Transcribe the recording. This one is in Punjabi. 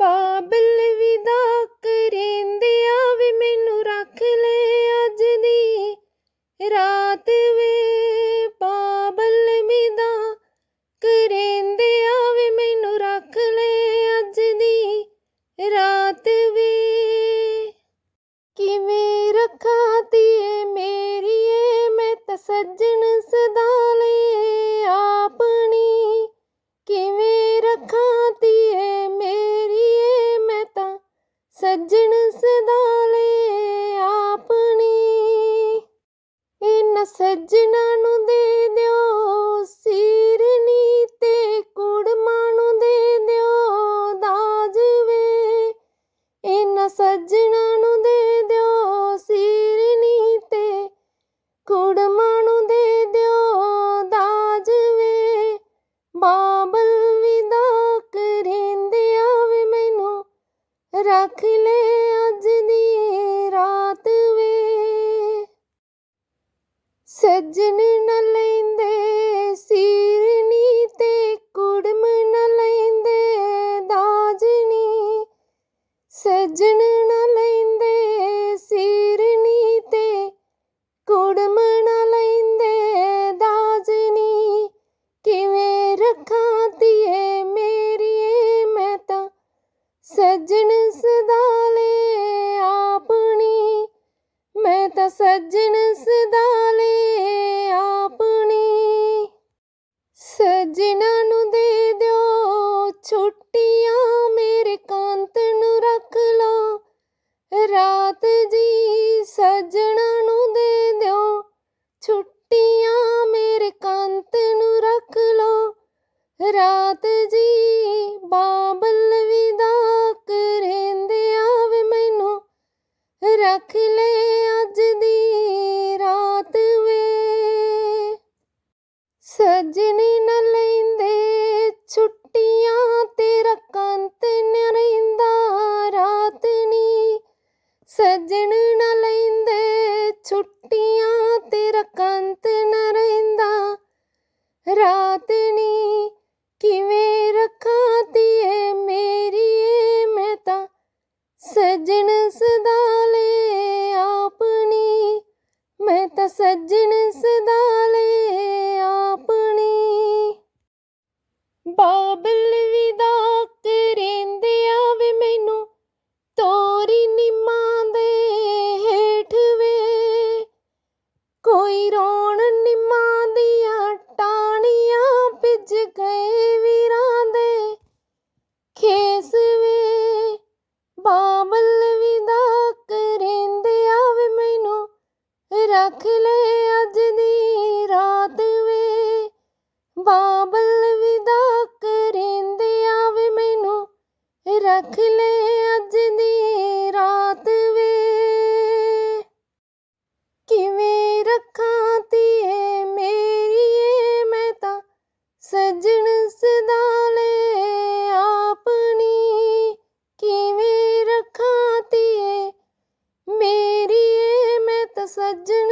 ਬਾਬਲ ਵਿਦਾ ਕਰਿੰਦਿਆ ਵੀ ਮੈਨੂੰ ਰੱਖ ਲੈ ਅੱਜ ਦੀ ਰਾਤ ਰੱਖ ਲੈ ਅੱਜ ਦੀ ਰਾਤ ਵੇ। ਸੱਜਣ ਨ ਲੈਂਦੇ, ਸੀਰਨੀ ਤੇ ਕੁੜਮ ਨ ਲੈਂਦੇ ਦਾਜਨੀ ਸੱਜਣ ਛੁੱਟੀਆਂ ਮੇਰੇ ਕਾਂਤ ਨੂੰ ਰੱਖ ਲਓ ਰਾਤ ਜੀ ਸੱਜਣਾ ਨੂੰ ਦੇ ਦਿਓ। ਛੁੱਟੀਆਂ ਮੇਰੇ ਕਾਂਤ ਨੂੰ ਰੱਖ ਲਓ ਰਾਤ ਜੀ ਬਾਬਲ ਵਿਦਾ ਕਰਿੰਦਿਆ ਵੇ ਮੈਨੂੰ ਰੱਖ ਲੈ ਅੱਜ ਦੀ ਰਾਤ ਵੇ। ਸੱਜਣੀ ਨਾਲ ਸੱਜਣ ਨਾ ਲੈਂਦੇ, ਛੁੱਟੀਆਂ ਤੇਰਾ ਕੰਤ ਨਾ ਰਹਿੰਦਾ। ਰਾਤ ਨੀ ਕਿਵੇਂ ਰੱਖਾਂ ਤੀਏ ਮੇਰੀਏ ਮੈਂ ਤਾਂ ਸੱਜਣ ਸਦਾਲੇ ਆਪਣੀ ਮੈਂ ਤਾਂ ਸੱਜਣ ਸਦਾਲੇ ਰੋਣ ਨਿਮਾਂ ਦੀਆਂ ਟਾਣੀਆਂ ਭਿੱਜ ਗਏ ਵੀਰਾਂ ਦੇ। ਖੇਸ ਵੇ ਬਾਬਲ ਵਿਦਾ ਕਰਿੰਦਿਆ ਵੇ ਮੈਨੂੰ। ਰੱਖ ਲੈ ਅੱਜ ਦੀ ਰਾਤ ਵੇ। ਬਾਬਲ ਵਿਦਾ ਕਰਿੰਦਿਆ ਵੇ ਮੈਨੂੰ। ਰੱਖ ਲੈ सज्जन